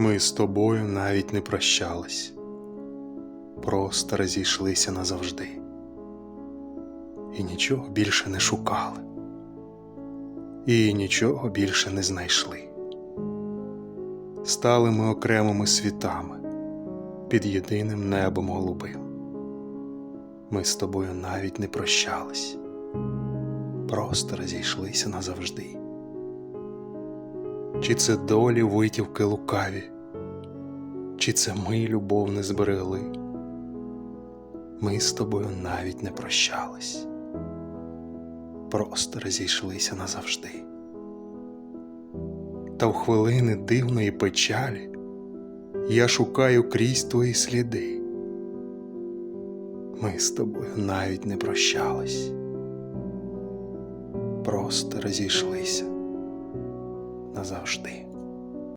Ми з тобою навіть не прощались, просто розійшлися назавжди. І нічого більше не шукали, і нічого більше не знайшли. Стали ми окремими світами під єдиним небом голубим. Ми з тобою навіть не прощались, просто розійшлися назавжди. Чи це долі витівки лукаві, чи це ми любов не зберегли? Ми з тобою навіть не прощались, просто розійшлися назавжди. Та в хвилини дивної печалі я шукаю крізь твої сліди. Ми з тобою навіть не прощались, просто розійшлися назавжди.